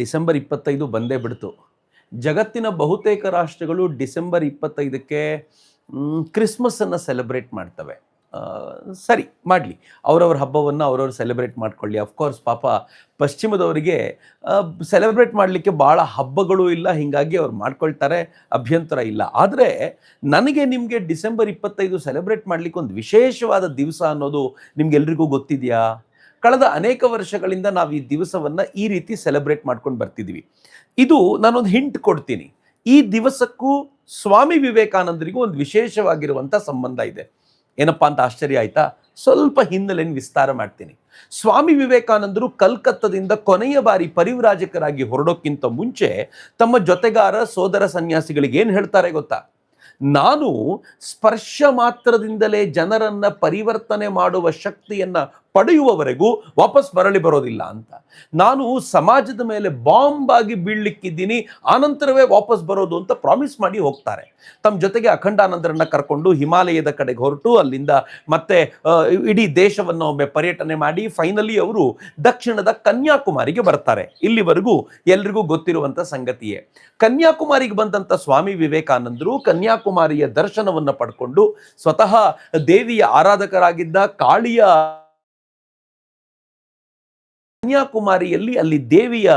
December ಇಪ್ಪತ್ತೈದು ಬಂದೇ ಬಿಡ್ತು. ಜಗತ್ತಿನ ಬಹುತೇಕ ರಾಷ್ಟ್ರಗಳು ಡಿಸೆಂಬರ್ ಇಪ್ಪತ್ತೈದಕ್ಕೆ ಕ್ರಿಸ್ಮಸ್ಸನ್ನು ಸೆಲೆಬ್ರೇಟ್ ಮಾಡ್ತವೆ. ಸರಿ, ಮಾಡಲಿ. ಅವರವ್ರ ಹಬ್ಬವನ್ನು ಅವರವ್ರು ಸೆಲೆಬ್ರೇಟ್ ಮಾಡ್ಕೊಳ್ಳಿ. ಅಫ್ಕೋರ್ಸ್ ಪಾಪ ಪಶ್ಚಿಮದವರಿಗೆ ಸೆಲೆಬ್ರೇಟ್ ಮಾಡಲಿಕ್ಕೆ ಭಾಳ ಹಬ್ಬಗಳು ಇಲ್ಲ, ಹೀಗಾಗಿ ಅವ್ರು ಮಾಡ್ಕೊಳ್ತಾರೆ, ಅಭ್ಯಂತರ ಇಲ್ಲ. ಆದರೆ ನನಗೆ ನಿಮಗೆ ಡಿಸೆಂಬರ್ ಇಪ್ಪತ್ತೈದು ಸೆಲೆಬ್ರೇಟ್ ಮಾಡಲಿಕ್ಕೆ ಒಂದು ವಿಶೇಷವಾದ ದಿವಸ ಅನ್ನೋದು ನಿಮಗೆಲ್ರಿಗೂ ಗೊತ್ತಿದೆಯಾ? ಕಳೆದ ಅನೇಕ ವರ್ಷಗಳಿಂದ ನಾವು ಈ ದಿವಸವನ್ನು ಈ ರೀತಿ ಸೆಲೆಬ್ರೇಟ್ ಮಾಡ್ಕೊಂಡು ಬರ್ತಿದ್ದೀವಿ ಇದು ನಾನೊಂದು ಹಿಂಟ್ ಕೊಡ್ತೀನಿ. ಈ ದಿವಸಕ್ಕೂ ಸ್ವಾಮಿ ವಿವೇಕಾನಂದರಿಗೂ ಒಂದು ವಿಶೇಷವಾಗಿರುವಂಥ ಸಂಬಂಧ ಇದೆ. ಏನಪ್ಪಾ ಅಂತ ಆಶ್ಚರ್ಯ ಆಯ್ತಾ? ಸ್ವಲ್ಪ ಹಿನ್ನೆಲೆಯನ್ನು ವಿಸ್ತಾರ ಮಾಡ್ತೀನಿ. ಸ್ವಾಮಿ ವಿವೇಕಾನಂದರು ಕಲ್ಕತ್ತದಿಂದ ಕೊನೆಯ ಬಾರಿ ಪರಿವ್ರಾಜಕರಾಗಿ ಹೊರಡೋಕ್ಕಿಂತ ಮುಂಚೆ ತಮ್ಮ ಜೊತೆಗಾರ ಸೋದರ ಸನ್ಯಾಸಿಗಳಿಗೆ ಏನು ಹೇಳ್ತಾರೆ ಗೊತ್ತಾ? ನಾನು ಸ್ಪರ್ಶ ಮಾತ್ರದಿಂದಲೇ ಜನರನ್ನು ಪರಿವರ್ತನೆ ಮಾಡುವ ಶಕ್ತಿಯನ್ನ ಪಡೆಯುವವರೆಗೂ ವಾಪಸ್ ಮರಳಿ ಬರೋದಿಲ್ಲ ಅಂತ. ನಾನು ಸಮಾಜದ ಮೇಲೆ ಬಾಂಬ್ ಆಗಿ ಬೀಳ್ಲಿಕ್ಕಿದ್ದೀನಿ, ಆನಂತರವೇ ವಾಪಸ್ ಬರೋದು ಅಂತ ಪ್ರಾಮಿಸ್ ಮಾಡಿ ಹೋಗ್ತಾರೆ. ತಮ್ಮ ಜೊತೆಗೆ ಅಖಂಡಾನಂದರನ್ನ ಕರ್ಕೊಂಡು ಹಿಮಾಲಯದ ಕಡೆಗೆ ಹೊರಟು, ಅಲ್ಲಿಂದ ಮತ್ತೆ ಇಡೀ ದೇಶವನ್ನು ಒಮ್ಮೆ ಪರ್ಯಟನೆ ಮಾಡಿ ಫೈನಲಿ ಅವರು ದಕ್ಷಿಣದ ಕನ್ಯಾಕುಮಾರಿಗೆ ಬರ್ತಾರೆ. ಇಲ್ಲಿವರೆಗೂ ಎಲ್ರಿಗೂ ಗೊತ್ತಿರುವಂತ ಸಂಗತಿಯೇ. ಕನ್ಯಾಕುಮಾರಿಗೆ ಬಂದಂತ ಸ್ವಾಮಿ ವಿವೇಕಾನಂದರು ಕನ್ಯಾಕುಮಾರಿಯ ದರ್ಶನವನ್ನ ಪಡ್ಕೊಂಡು ಸ್ವತಃ ದೇವಿಯ ಆರಾಧಕರಾಗಿದ್ದ ಕಾಳಿಯ ಕನ್ಯಾಕುಮಾರಿಯಲ್ಲಿ ಅಲ್ಲಿ ದೇವಿಯ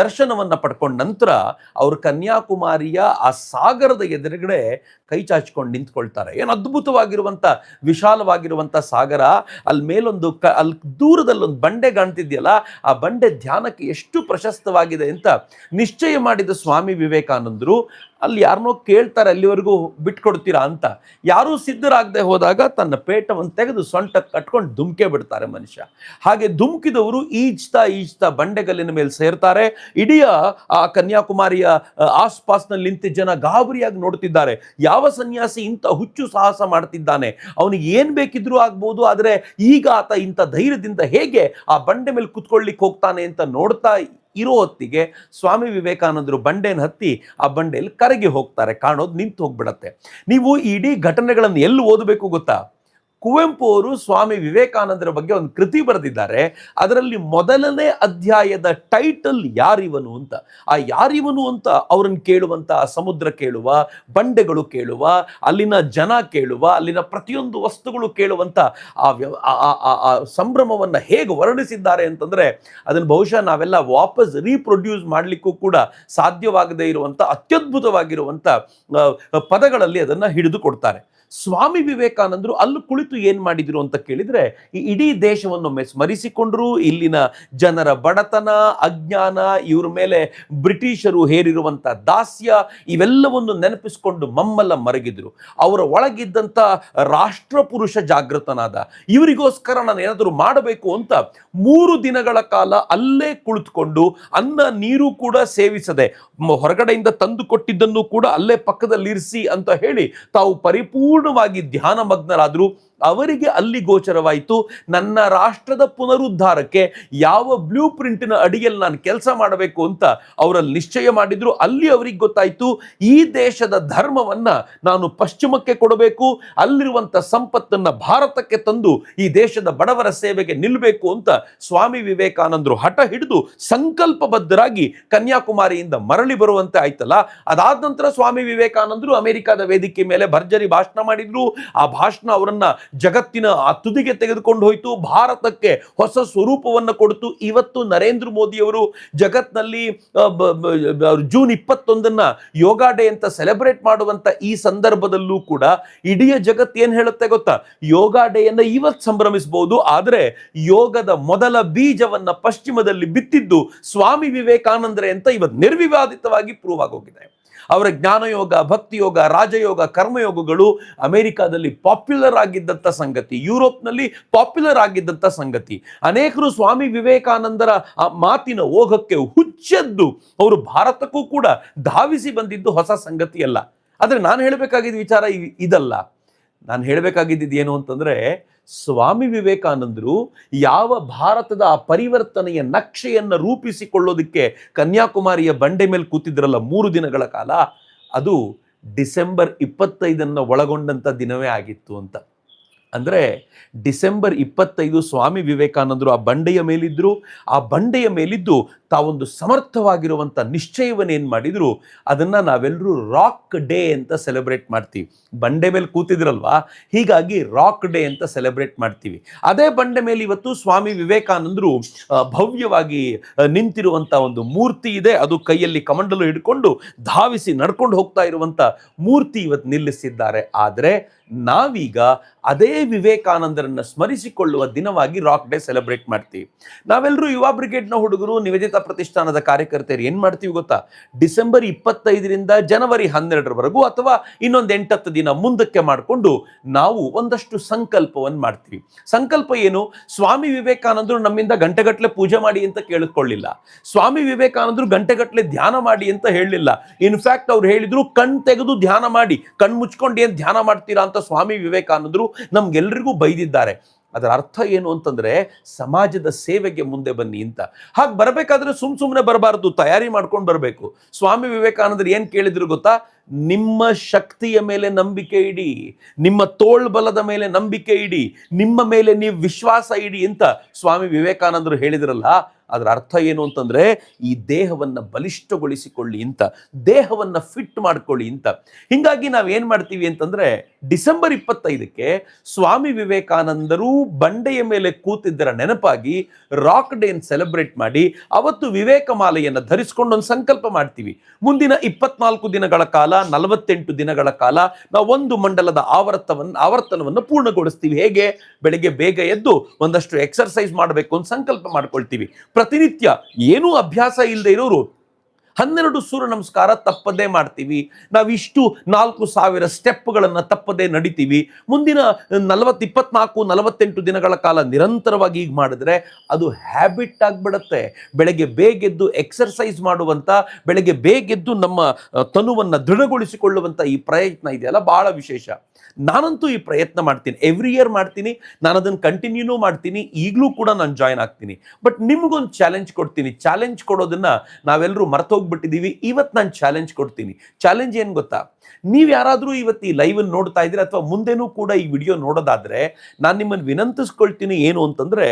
ದರ್ಶನವನ್ನು ಪಡ್ಕೊಂಡ ನಂತರ ಅವರು ಕನ್ಯಾಕುಮಾರಿಯ ಆ ಸಾಗರದ ಎದುರುಗಡೆ ಕೈ ಚಾಚಿಕೊಂಡು ನಿಂತ್ಕೊಳ್ತಾರೆ. ಏನು ಅದ್ಭುತವಾಗಿರುವಂಥ ವಿಶಾಲವಾಗಿರುವಂಥ ಸಾಗರ. ಅಲ್ಲಿ ಮೇಲೊಂದು ಕ ಅಲ್ಲಿ ದೂರದಲ್ಲೊಂದು ಬಂಡೆ ಕಾಣ್ತಿದೆಯಲ್ಲ, ಆ ಬಂಡೆ ಧ್ಯಾನಕ್ಕೆ ಎಷ್ಟು ಪ್ರಶಸ್ತವಾಗಿದೆ ಅಂತ ನಿಶ್ಚಯ ಮಾಡಿದ ಸ್ವಾಮಿ ವಿವೇಕಾನಂದರು. ಅಲ್ಲಿ ಯಾರನ್ನೋ ಕೇಳ್ತಾರೆ, ಅಲ್ಲಿವರೆಗೂ ಬಿಟ್ಕೊಡ್ತೀರಾ ಅಂತ. ಯಾರೂ ಸಿದ್ಧರಾಗದೆ ಹೋದಾಗ ತನ್ನ ಪೇಟವನ್ನು ತೆಗೆದು ಸೊಂಟ ಕಟ್ಕೊಂಡು ಧುಮ್ಕೆ ಬಿಡ್ತಾರೆ ಮನುಷ್ಯ. ಹಾಗೆ ಧುಮುಕಿದವರು ಈಜ್ತಾ ಈಜ್ತಾ ಬಂಡೆಗಲ್ಲಿನ ಮೇಲೆ ಸೇರ್ತಾರೆ. ಇಡೀ ಆ ಕನ್ಯಾಕುಮಾರಿಯ ಆಸ್ಪಾಸ್ನಲ್ಲಿ ನಿಂತ ಜನ ಗಾಬರಿಯಾಗಿ ನೋಡ್ತಿದ್ದಾರೆ ಯಾವ ಸನ್ಯಾಸಿ ಇಂಥ ಹುಚ್ಚು ಸಾಹಸ ಮಾಡ್ತಿದ್ದಾನೆ? ಅವನಿಗೆ ಏನು ಬೇಕಿದ್ರೂ ಆಗ್ಬೋದು, ಆದರೆ ಈಗ ಆತ ಇಂಥ ಧೈರ್ಯದಿಂದ ಹೇಗೆ ಆ ಬಂಡೆ ಮೇಲೆ ಕುತ್ಕೊಳ್ಳಿಕ್ಕೆ ಹೋಗ್ತಾನೆ ಅಂತ ನೋಡ್ತಾ ಇರೋ ಹೊತ್ತಿಗೆ ಸ್ವಾಮಿ ವಿವೇಕಾನಂದರು ಬಂಡೆನ ಹತ್ತಿ ಆ ಬಂಡೆಯಲ್ಲಿ ಕರಗಿ ಹೋಗ್ತಾರೆ. ಕಾಣೋದು ನಿಂತು ಹೋಗ್ಬಿಡತ್ತೆ. ನೀವು ಇಡೀ ಘಟನೆಗಳನ್ನು ಎಲ್ಲಿ ಓದಬೇಕು ಗೊತ್ತಾ? ಕುವೆಂಪು ಅವರು ಸ್ವಾಮಿ ವಿವೇಕಾನಂದರ ಬಗ್ಗೆ ಒಂದು ಕೃತಿ ಬರೆದಿದ್ದಾರೆ. ಅದರಲ್ಲಿ ಮೊದಲನೇ ಅಧ್ಯಾಯದ ಟೈಟಲ್ ಯಾರಿವನು ಅಂತ. ಆ ಯಾರಿವನು ಅಂತ ಅವರನ್ನು ಕೇಳುವಂತ ಸಮುದ್ರ ಕೇಳುವ, ಬಂಡೆಗಳು ಕೇಳುವ, ಅಲ್ಲಿನ ಜನ ಕೇಳುವ, ಅಲ್ಲಿನ ಪ್ರತಿಯೊಂದು ವಸ್ತುಗಳು ಕೇಳುವಂತ ಆ ವ್ಯವ ಆ- ಸಂಭ್ರಮವನ್ನ ಹೇಗೆ ವರ್ಣಿಸಿದ್ದಾರೆ ಅಂತಂದ್ರೆ ಅದನ್ನು ಬಹುಶಃ ನಾವೆಲ್ಲ ವಾಪಸ್ ರೀಪ್ರೊಡ್ಯೂಸ್ ಮಾಡಲಿಕ್ಕೂ ಕೂಡ ಸಾಧ್ಯವಾಗದೇ ಇರುವಂತ, ಅತ್ಯದ್ಭುತವಾಗಿರುವಂತ ಪದಗಳಲ್ಲಿ ಅದನ್ನ ಹಿಡಿದು ಕೊಡ್ತಾರೆ. ಸ್ವಾಮಿ ವಿವೇಕಾನಂದರು ಅಲ್ಲಿ ಕುಳಿತು ಏನ್ ಮಾಡಿದ್ರು ಅಂತ ಕೇಳಿದ್ರೆ, ಈ ಇಡೀ ದೇಶವನ್ನು ಸ್ಮರಿಸಿಕೊಂಡ್ರು, ಇಲ್ಲಿನ ಜನರ ಬಡತನ, ಅಜ್ಞಾನ, ಇವ್ರ ಮೇಲೆ ಬ್ರಿಟಿಷರು ಹೇರಿರುವಂತ ದಾಸ್ಯ, ಇವೆಲ್ಲವನ್ನು ನೆನಪಿಸಿಕೊಂಡು ಮಮ್ಮಲ್ಲ ಮರಗಿದ್ರು. ಅವರ ಒಳಗಿದ್ದಂಥ ರಾಷ್ಟ್ರ ಪುರುಷ ಜಾಗೃತನಾದ, ಇವರಿಗೋಸ್ಕರ ನಾನು ಏನಾದರೂ ಮಾಡಬೇಕು ಅಂತ ಮೂರು ದಿನಗಳ ಕಾಲ ಅಲ್ಲೇ ಕುಳಿತುಕೊಂಡು, ಅನ್ನ, ನೀರು ಕೂಡ ಸೇವಿಸದೆ ಹೊರಗಡೆಯಿಂದ ತಂದು ಕೊಟ್ಟಿದ್ದನ್ನು ಕೂಡ ಅಲ್ಲೇ ಪಕ್ಕದಲ್ಲಿರಿಸಿ ಅಂತ ಹೇಳಿ ತಾವು ಪರಿಪೂರ್ಣವಾಗಿ ಧ್ಯಾನ ಮಗ್ನರಾದ್ರು ಅವರಿಗೆ ಅಲ್ಲಿ ಗೋಚರವಾಯಿತು. ನನ್ನ ರಾಷ್ಟ್ರದ ಪುನರುದ್ಧಾರಕ್ಕೆ ಯಾವ ಬ್ಲೂ ಪ್ರಿಂಟಿನ ಅಡಿಯಲ್ಲಿ ನಾನು ಕೆಲಸ ಮಾಡಬೇಕು ಅಂತ ಅವರಲ್ಲಿ ನಿಶ್ಚಯ ಮಾಡಿದ್ರು. ಅಲ್ಲಿ ಅವರಿಗೆ ಗೊತ್ತಾಯಿತು, ಈ ದೇಶದ ಧರ್ಮವನ್ನ ನಾನು ಪಶ್ಚಿಮಕ್ಕೆ ಕೊಡಬೇಕು, ಅಲ್ಲಿರುವಂತ ಸಂಪತ್ತನ್ನ ಭಾರತಕ್ಕೆ ತಂದು ಈ ದೇಶದ ಬಡವರ ಸೇವೆಗೆ ನಿಲ್ಲಬೇಕು ಅಂತ ಸ್ವಾಮಿ ವಿವೇಕಾನಂದರು ಹಠ ಹಿಡಿದು ಸಂಕಲ್ಪಬದ್ಧರಾಗಿ ಕನ್ಯಾಕುಮಾರಿಯಿಂದ ಮರಳಿ ಬರುವಂತೆ ಆಯ್ತಲ್ಲ. ಅದಾದ ನಂತರ ಸ್ವಾಮಿ ವಿವೇಕಾನಂದರು ಅಮೆರಿಕದ ವೇದಿಕೆ ಮೇಲೆ ಭರ್ಜರಿ ಭಾಷಣ ಮಾಡಿದ್ರು. ಆ ಭಾಷಣ ಅವರನ್ನ ಜಗತ್ತಿನ ತುದಿಗೆ ತೆಗೆದುಕೊಂಡು ಹೋಯಿತು. ಭಾರತಕ್ಕೆ ಹೊಸ ಸ್ವರೂಪವನ್ನು ಕೊಡ್ತು. ಇವತ್ತು ನರೇಂದ್ರ ಬ- ಬ- ಬ- ಜೂನ್ ಇಪ್ಪತ್ತೊಂದನ್ನ ಯೋಗ ಡೇ ಅಂತ ಸೆಲೆಬ್ರೇಟ್ ಮಾಡುವಂತ ಈ ಸಂದರ್ಭದಲ್ಲೂ ಕೂಡ ಇಡೀ ಜಗತ್ತು ಏನ್ ಹೇಳುತ್ತೆ ಗೊತ್ತಾ? ಯೋಗ ಡೇಯನ್ನ ಇವತ್ತು ಸಂಭ್ರಮಿಸಬಹುದು ಆದ್ರೆ ಯೋಗದ ಮೊದಲ ಬೀಜವನ್ನ ಪಶ್ಚಿಮದಲ್ಲಿ ಬಿತ್ತಿದ್ದು ಸ್ವಾಮಿ ವಿವೇಕಾನಂದರೇ ಅಂತ ಇವತ್ತು ನಿರ್ವಿವಾದಿತವಾಗಿ ಪ್ರೂವ್ ಆಗೋಗಿದೆ. ಅವರ ಜ್ಞಾನಯೋಗ, ಭಕ್ತಿಯೋಗ, ರಾಜಯೋಗ, ಕರ್ಮಯೋಗಗಳು ಅಮೆರಿಕಾದಲ್ಲಿ ಪಾಪ್ಯುಲರ್ ಆಗಿದ್ದಂಥ ಸಂಗತಿ, ಯುರೋಪ್ನಲ್ಲಿ ಪಾಪ್ಯುಲರ್ ಆಗಿದ್ದಂಥ ಸಂಗತಿ. ಅನೇಕರು ಸ್ವಾಮಿ ವಿವೇಕಾನಂದರ ಆ ಮಾತಿನ ಓಘಕ್ಕೆ ಹುಚ್ಚದ್ದು, ಅವರು ಭಾರತಕ್ಕೂ ಕೂಡ ಧಾವಿಸಿ ಬಂದಿದ್ದು ಹೊಸ ಸಂಗತಿ ಅಲ್ಲ ಆದರೆ ನಾನು ಹೇಳಬೇಕಾಗಿದ್ದ ವಿಚಾರ ಇದಲ್ಲ. ನಾನು ಹೇಳಬೇಕಾಗಿದ್ದು ಏನು ಅಂತಂದರೆ, ಸ್ವಾಮಿ ವಿವೇಕಾನಂದರು ಯಾವ ಭಾರತದ ಆ ಪರಿವರ್ತನೆಯ ನಕ್ಷೆಯನ್ನು ರೂಪಿಸಿಕೊಳ್ಳೋದಕ್ಕೆ ಕನ್ಯಾಕುಮಾರಿಯ ಬಂಡೆ ಮೇಲೆ ಕೂತಿದ್ರಲ್ಲ ಮೂರು ದಿನಗಳ ಕಾಲ, ಅದು ಡಿಸೆಂಬರ್ ಇಪ್ಪತ್ತೈದನ್ನು ಒಳಗೊಂಡಂಥ ದಿನವೇ ಆಗಿತ್ತು ಅಂತ. ಅಂದರೆ ಡಿಸೆಂಬರ್ ಇಪ್ಪತ್ತೈದು ಸ್ವಾಮಿ ವಿವೇಕಾನಂದರು ಆ ಬಂಡೆಯ ಮೇಲಿದ್ದರು ಆ ಬಂಡೆಯ ಮೇಲಿದ್ದು ತಾವೊಂದು ಸಮರ್ಥವಾಗಿರುವಂಥ ನಿಶ್ಚಯವನ್ನು ಏನು ಮಾಡಿದ್ರು? ಅದನ್ನ ನಾವೆಲ್ಲರೂ ರಾಕ್ ಡೇ ಅಂತ ಸೆಲೆಬ್ರೇಟ್ ಮಾಡ್ತೀವಿ. ಬಂಡೆ ಮೇಲೆ ಕೂತಿದ್ರಲ್ವಾ? ಹೀಗಾಗಿ ರಾಕ್ ಡೇ ಅಂತ ಸೆಲೆಬ್ರೇಟ್ ಮಾಡ್ತೀವಿ. ಅದೇ ಬಂಡೆ ಮೇಲೆ ಇವತ್ತು ಸ್ವಾಮಿ ವಿವೇಕಾನಂದರು ಭವ್ಯವಾಗಿ ನಿಂತಿರುವಂಥ ಒಂದು ಮೂರ್ತಿ ಇದೆ. ಅದು ಕೈಯಲ್ಲಿ ಕಮಂಡಲು ಹಿಡ್ಕೊಂಡು ಧಾವಿಸಿ ನಡ್ಕೊಂಡು ಹೋಗ್ತಾ ಇರುವಂತ ಮೂರ್ತಿ ಇವತ್ತು ನಿಲ್ಲಿಸಿದ್ದಾರೆ. ಆದರೆ ನಾವೀಗ ಅದೇ ವಿವೇಕಾನಂದರನ್ನ ಸ್ಮರಿಸಿಕೊಳ್ಳುವ ದಿನವಾಗಿ ರಾಕ್ ಡೇ ಸೆಲೆಬ್ರೇಟ್ ಮಾಡ್ತೀವಿ. ನಾವೆಲ್ಲರೂ ಯುವ ಬ್ರಿಗೇಡ್ನ ಹುಡುಗರು, ನಿವೇದಿತ ಪ್ರತಿಷ್ಠಾನದ ಕಾರ್ಯಕರ್ತರು ಏನ್ ಮಾಡ್ತೀವಿ ಗೊತ್ತಾ? ಡಿಸೆಂಬರ್ ಇಪ್ಪತ್ತೈದರಿಂದ ಜನವರಿ ಹನ್ನೆರಡರವರೆಗೂ ಅಥವಾ ಇನ್ನೊಂದು ಎಂಟತ್ತು ದಿನ ಮುಂದಕ್ಕೆ ಮಾಡಿಕೊಂಡು ನಾವು ಒಂದಷ್ಟು ಸಂಕಲ್ಪವನ್ನು ಮಾಡ್ತೀವಿ. ಸಂಕಲ್ಪ ಏನು? ಸ್ವಾಮಿ ವಿವೇಕಾನಂದರು ನಮ್ಮಿಂದ ಗಂಟೆಗಟ್ಟಲೆ ಪೂಜೆ ಮಾಡಿ ಅಂತ ಕೇಳಿಕೊಳ್ಳಿಲ್ಲ ಸ್ವಾಮಿ ವಿವೇಕಾನಂದರು ಗಂಟೆಗಟ್ಟಲೆ ಧ್ಯಾನ ಮಾಡಿ ಅಂತ ಹೇಳಲಿಲ್ಲ. ಇನ್ಫ್ಯಾಕ್ಟ್ ಅವ್ರು ಹೇಳಿದ್ರು, ಕಣ್ ತೆಗೆದು ಧ್ಯಾನ ಮಾಡಿ, ಕಣ್ ಮುಚ್ಕೊಂಡು ಏನು ಧ್ಯಾನ ಮಾಡ್ತೀರಾ? ಅಂತ ಸ್ವಾಮಿ ವಿವೇಕಾನಂದರು ನಮ್ಗೆಲ್ರಿಗೂ ಬೈದಿದ್ದಾರೆ. ಅದರ ಅರ್ಥ ಏನು ಅಂತಂದ್ರೆ ಸಮಾಜದ ಸೇವೆಗೆ ಮುಂದೆ ಬನ್ನಿ ಅಂತ. ಹಾಗೆ ಬರಬೇಕಾದ್ರೆ ಸುಮ್ ಸುಮ್ಮನೆ ಬರಬಾರದು, ತಯಾರಿ ಮಾಡ್ಕೊಂಡು ಬರಬೇಕು. ಸ್ವಾಮಿ ವಿವೇಕಾನಂದರು ಏನು ಕೇಳಿದ್ರು ಗೊತ್ತಾ? ನಿಮ್ಮ ಶಕ್ತಿಯ ಮೇಲೆ ನಂಬಿಕೆ ಇಡಿ, ನಿಮ್ಮ ತೋಳ್ಬಲದ ಮೇಲೆ ನಂಬಿಕೆ ಇಡಿ, ನಿಮ್ಮ ಮೇಲೆ ನೀವು ವಿಶ್ವಾಸ ಇಡಿ ಅಂತ ಸ್ವಾಮಿ ವಿವೇಕಾನಂದರು ಹೇಳಿದ್ರಲ್ಲ, ಅದರ ಅರ್ಥ ಏನು ಅಂತಂದ್ರೆ ಈ ದೇಹವನ್ನ ಬಲಿಷ್ಠಗೊಳಿಸಿಕೊಳ್ಳಿ ಅಂತ, ದೇಹವನ್ನ ಫಿಟ್ ಮಾಡ್ಕೊಳ್ಳಿ ಅಂತ. ಹಿಂಗಾಗಿ ನಾವೇನು ಮಾಡ್ತೀವಿ ಅಂತಂದ್ರೆ ಡಿಸೆಂಬರ್ ಇಪ್ಪತ್ತೈದಕ್ಕೆ ಸ್ವಾಮಿ ವಿವೇಕಾನಂದರು ಬಂಡೆಯ ಮೇಲೆ ಕೂತಿದ್ದರ ನೆನಪಾಗಿ ರಾಕ್ ಡೇನ್ ಸೆಲೆಬ್ರೇಟ್ ಮಾಡಿ ಅವತ್ತು ವಿವೇಕ ಮಾಲೆಯನ್ನು ಧರಿಸ್ಕೊಂಡು ಒಂದು ಸಂಕಲ್ಪ ಮಾಡ್ತೀವಿ. ಮುಂದಿನ ಇಪ್ಪತ್ನಾಲ್ಕು ದಿನಗಳ ಕಾಲ, ನಲವತ್ತೆಂಟು ದಿನಗಳ ಕಾಲ ನಾವು ಒಂದು ಮಂಡಲದ ಆವರ್ತವನ್ನು ಆವರ್ತನವನ್ನು ಪೂರ್ಣಗೊಳಿಸ್ತೀವಿ. ಹೇಗೆ? ಬೆಳಿಗ್ಗೆ ಬೇಗ ಎದ್ದು ಒಂದಷ್ಟು ಎಕ್ಸರ್ಸೈಸ್ ಮಾಡಬೇಕು ಅಂತ ಸಂಕಲ್ಪ ಮಾಡ್ಕೊಳ್ತೀವಿ. ಪ್ರತಿನಿತ್ಯ ಏನೂ ಅಭ್ಯಾಸ ಇಲ್ಲದೆ ಇರೋರು ಹನ್ನೆರಡು ಸೂರ್ಯ ನಮಸ್ಕಾರ ತಪ್ಪದೇ ಮಾಡ್ತೀವಿ. ನಾವಿಷ್ಟು ನಾಲ್ಕು ಸಾವಿರ ಸ್ಟೆಪ್ಗಳನ್ನು ತಪ್ಪದೇ ನಡಿತೀವಿ. ಮುಂದಿನ ನಲವತ್ತು ಇಪ್ಪತ್ನಾಲ್ಕು ನಲವತ್ತೆಂಟು ದಿನಗಳ ಕಾಲ ನಿರಂತರವಾಗಿ ಈಗ ಮಾಡಿದ್ರೆ ಅದು ಹ್ಯಾಬಿಟ್ ಆಗಿಬಿಡತ್ತೆ. ಬೆಳಗ್ಗೆ ಬೇಗೆದ್ದು ಎಕ್ಸರ್ಸೈಸ್ ಮಾಡುವಂಥ ಬೆಳಗ್ಗೆ ಬೇಗೆದ್ದು ನಮ್ಮ ತನುವನ್ನು ದೃಢಗೊಳಿಸಿಕೊಳ್ಳುವಂಥ ಈ ಪ್ರಯತ್ನ ಇದೆಯಲ್ಲ? ಭಾಳ ವಿಶೇಷ. ನಾನಂತೂ ಈ ಪ್ರಯತ್ನ ಮಾಡ್ತೀನಿ. ಎವ್ರಿ ಇಯರ್ ಮಾಡ್ತೀನಿ. ನಾನು ಅದನ್ನು ಕಂಟಿನ್ಯೂನೂ ಮಾಡ್ತೀನಿ. ಈಗಲೂ ಕೂಡ ನಾನು ಜಾಯ್ನ್ ಆಗ್ತೀನಿ. ಬಟ್ ನಿಮಗೊಂದು ಚಾಲೆಂಜ್ ಕೊಡ್ತೀನಿ. ಚಾಲೆಂಜ್ ಕೊಡೋದನ್ನ ನಾವೆಲ್ಲರೂ ಮರ್ತೋಗ್ಬಿಟ್ಟಿದ್ದೀವಿ ಇವತ್ತು ನಾನು ಚಾಲೆಂಜ್ ಕೊಡ್ತೀನಿ. ಚಾಲೆಂಜ್ ಏನು ಗೊತ್ತಾ? ನೀವು ಯಾರಾದರೂ ಇವತ್ತು ಈ ಲೈವ್ ನೋಡ್ತಾ ಇದ್ದೀರಿ ಅಥವಾ ಮುಂದೆನೂ ಕೂಡ ಈ ವಿಡಿಯೋ ನೋಡೋದಾದ್ರೆ ನಾನು ನಿಮ್ಮನ್ನು ವಿನಂತಿಸ್ಕೊಳ್ತೀನಿ ಏನು ಅಂತಂದ್ರೆ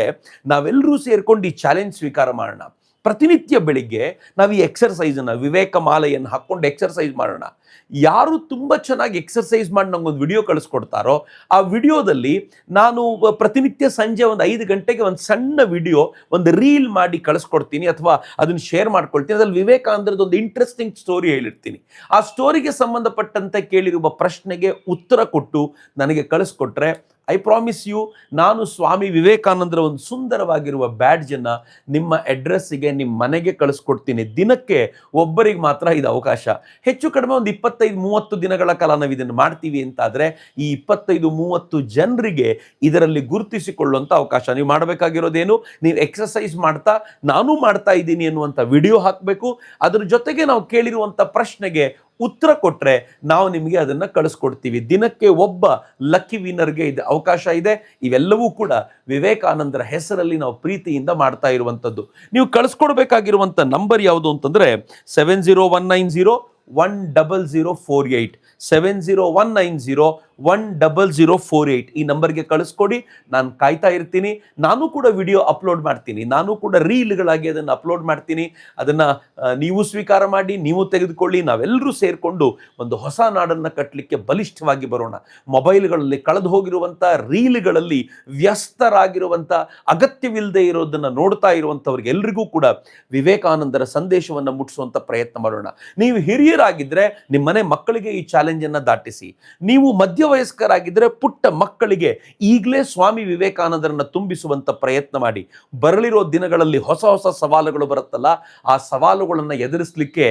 ನಾವೆಲ್ಲರೂ ಸೇರ್ಕೊಂಡು ಈ ಚಾಲೆಂಜ್ ಸ್ವೀಕಾರ ಮಾಡೋಣ. ಪ್ರತಿನಿತ್ಯ ಬೆಳಿಗ್ಗೆ ನಾವು ಈ ಎಕ್ಸರ್ಸೈಸನ್ನು ವಿವೇಕ ಮಾಲೆಯನ್ನು ಹಾಕ್ಕೊಂಡು ಎಕ್ಸರ್ಸೈಸ್ ಮಾಡೋಣ. ಯಾರು ತುಂಬ ಚೆನ್ನಾಗಿ ಎಕ್ಸರ್ಸೈಸ್ ಮಾಡಿ ನಂಗೊಂದು ವಿಡಿಯೋ ಕಳಿಸ್ಕೊಡ್ತಾರೋ, ಆ ವಿಡಿಯೋದಲ್ಲಿ ನಾನು ಪ್ರತಿನಿತ್ಯ ಸಂಜೆ ಒಂದು ಐದು ಗಂಟೆಗೆ ಒಂದು ಸಣ್ಣ ವಿಡಿಯೋ ಒಂದು ರೀಲ್ ಮಾಡಿ ಕಳಿಸ್ಕೊಡ್ತೀನಿ ಅಥವಾ ಅದನ್ನು ಶೇರ್ ಮಾಡ್ಕೊಳ್ತೀನಿ. ಅದರಲ್ಲಿ ವಿವೇಕಾನಂದರದ ಒಂದು ಇಂಟ್ರೆಸ್ಟಿಂಗ್ ಸ್ಟೋರಿ ಹೇಳಿರ್ತೀನಿ. ಆ ಸ್ಟೋರಿಗೆ ಸಂಬಂಧಪಟ್ಟಂತೆ ಕೇಳಿರುವ ಪ್ರಶ್ನೆಗೆ ಉತ್ತರ ಕೊಟ್ಟು ನನಗೆ ಕಳಿಸ್ಕೊಟ್ರೆ ಐ ಪ್ರಾಮಿಸ್ ಯು ನಾನು ಸ್ವಾಮಿ ವಿವೇಕಾನಂದರ ಒಂದು ಸುಂದರವಾಗಿರುವ ಬ್ಯಾಡ್ಜನ್ನು ನಿಮ್ಮ ಅಡ್ರೆಸ್ಸಿಗೆ ನಿಮ್ಮ ಮನೆಗೆ ಕಳಿಸ್ಕೊಡ್ತೀನಿ. ದಿನಕ್ಕೆ ಒಬ್ಬರಿಗೆ ಮಾತ್ರ ಇದು ಅವಕಾಶ. ಹೆಚ್ಚು ಕಡಿಮೆ ಒಂದು ಇಪ್ಪತ್ತೈದು, ಮೂವತ್ತು ದಿನಗಳ ಕಾಲ ನಾವು ಇದನ್ನು ಮಾಡ್ತೀವಿ ಅಂತಾದರೆ, ಈ ಇಪ್ಪತ್ತೈದು, ಮೂವತ್ತು ಜನರಿಗೆ ಇದರಲ್ಲಿ ಗುರುತಿಸಿಕೊಳ್ಳುವಂಥ ಅವಕಾಶ. ನೀವು ಮಾಡಬೇಕಾಗಿರೋದೇನು? ನೀವು ಎಕ್ಸಸೈಸ್ ಮಾಡ್ತಾ, ನಾನು ಮಾಡ್ತಾ ಇದ್ದೀನಿ ಅನ್ನುವಂಥ ವಿಡಿಯೋ ಹಾಕಬೇಕು. ಅದರ ಜೊತೆಗೆ ನಾವು ಕೇಳಿರುವಂಥ ಪ್ರಶ್ನೆಗೆ ಉತ್ತರ ಕೊಟ್ಟರೆ ನಾವು ನಿಮಗೆ ಅದನ್ನು ಕಳಿಸ್ಕೊಡ್ತೀವಿ. ದಿನಕ್ಕೆ ಒಬ್ಬ ಲಕ್ಕಿ ವಿನರ್ಗೆ ಇದು ಅವಕಾಶ ಇದೆ. ಇವೆಲ್ಲವೂ ಕೂಡ ವಿವೇಕಾನಂದರ ಹೆಸರಲ್ಲಿ ನಾವು ಪ್ರೀತಿಯಿಂದ ಮಾಡ್ತಾ ಇರುವಂಥದ್ದು. ನೀವು ಕಳಿಸ್ಕೊಡ್ಬೇಕಾಗಿರುವಂಥ ನಂಬರ್ ಯಾವುದು ಅಂತಂದರೆ seven zero one nine zero one double zero four eight seven zero one nine zero one double zero four eight ಈ ನಂಬರ್ಗೆ ಕಳಿಸ್ಕೊಡಿ. ನಾನು ಕಾಯ್ತಾ ಇರ್ತೀನಿ. ನಾನು ಕೂಡ ವಿಡಿಯೋ ಅಪ್ಲೋಡ್ ಮಾಡ್ತೀನಿ. ನಾನು ಕೂಡ ರೀಲ್ಗಳಾಗಿ ಅದನ್ನು ಅಪ್ಲೋಡ್ ಮಾಡ್ತೀನಿ. ಅದನ್ನು ನೀವು ಸ್ವೀಕಾರ ಮಾಡಿ, ನೀವು ತೆಗೆದುಕೊಳ್ಳಿ. ನಾವೆಲ್ಲರೂ ಸೇರಿಕೊಂಡು ಒಂದು ಹೊಸ ನಾಡನ್ನು ಕಟ್ಟಲಿಕ್ಕೆ ಬಲಿಷ್ಠವಾಗಿ ಬರೋಣ. ಮೊಬೈಲ್ಗಳಲ್ಲಿ ಕಳೆದು ಹೋಗಿರುವಂಥ ರೀಲ್ಗಳಲ್ಲಿ ವ್ಯಸ್ತರಾಗಿರುವಂಥ ಅಗತ್ಯವಿಲ್ಲದೆ ಇರೋದನ್ನು ನೋಡ್ತಾ ಇರುವಂಥವ್ರಿಗೆ ಎಲ್ರಿಗೂ ಕೂಡ ವಿವೇಕಾನಂದರ ಸಂದೇಶವನ್ನು ಮುಟ್ಟಿಸುವಂಥ ಪ್ರಯತ್ನ ಮಾಡೋಣ. ನೀವು ಹಿರಿಯರಾಗಿದ್ದರೆ ನಿಮ್ಮನೆ ಮಕ್ಕಳಿಗೆ ಈ ಚಾಲೆಂಜನ್ನು ದಾಟಿಸಿ. ನೀವು ಮಧ್ಯವಯಸ್ಕರಾಗಿದ್ದರೆ ಪುಟ್ಟ ಮಕ್ಕಳಿಗೆ ಈಗಲೇ ಸ್ವಾಮಿ ವಿವೇಕಾನಂದರನ್ನ ತುಂಬಿಸುವಂಥ ಪ್ರಯತ್ನ ಮಾಡಿ. ಬರಲಿರೋ ದಿನಗಳಲ್ಲಿ ಹೊಸ ಹೊಸ ಸವಾಲುಗಳು ಬರುತ್ತಲ್ಲ, ಆ ಸವಾಲುಗಳನ್ನು ಎದುರಿಸಲಿಕ್ಕೆ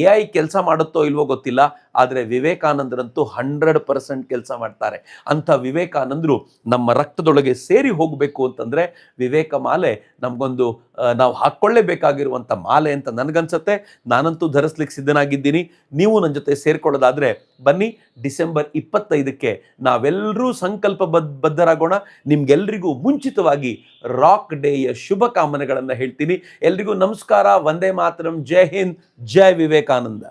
ಎ ಐ ಕೆಲಸ ಮಾಡುತ್ತೋ ಇಲ್ವೋ ಗೊತ್ತಿಲ್ಲ, ಆದರೆ ವಿವೇಕಾನಂದರಂತೂ ಹಂಡ್ರೆಡ್ ಪರ್ಸೆಂಟ್ ಕೆಲಸ ಮಾಡ್ತಾರೆ. ಅಂಥ ವಿವೇಕಾನಂದರು ನಮ್ಮ ರಕ್ತದೊಳಗೆ ಸೇರಿ ಹೋಗಬೇಕು ಅಂತಂದರೆ ವಿವೇಕ ಮಾಲೆ ನಮಗೊಂದು ನಾವು ಹಾಕ್ಕೊಳ್ಳೇಬೇಕಾಗಿರುವಂಥ ಮಾಲೆ ಅಂತ ನನಗನ್ಸುತ್ತೆ. ನಾನಂತೂ ಧರಿಸ್ಲಿಕ್ಕೆ ಸಿದ್ಧನಾಗಿದ್ದೀನಿ. ನೀವು ನನ್ನ ಜೊತೆ ಸೇರಿಕೊಳ್ಳೋದಾದರೆ ಬನ್ನಿ, ಡಿಸೆಂಬರ್ ಇಪ್ಪತ್ತೈದಕ್ಕೆ ನಾವೆಲ್ಲರೂ ಸಂಕಲ್ಪ ಬದ್, ಬದ್ಧರಾಗೋಣ. ನಿಮ್ಗೆಲ್ರಿಗೂ ಮುಂಚಿತವಾಗಿ ರಾಕ್ ಡೇಯ ಶುಭ ಕಾಮನೆಗಳನ್ನು ಹೇಳ್ತೀನಿ. ಎಲ್ರಿಗೂ ನಮಸ್ಕಾರ. ವಂದೇ ಮಾತರಂ. ಜೈ ಹಿಂದ್. ಜೈ ವಿವೇಕಾನಂದ.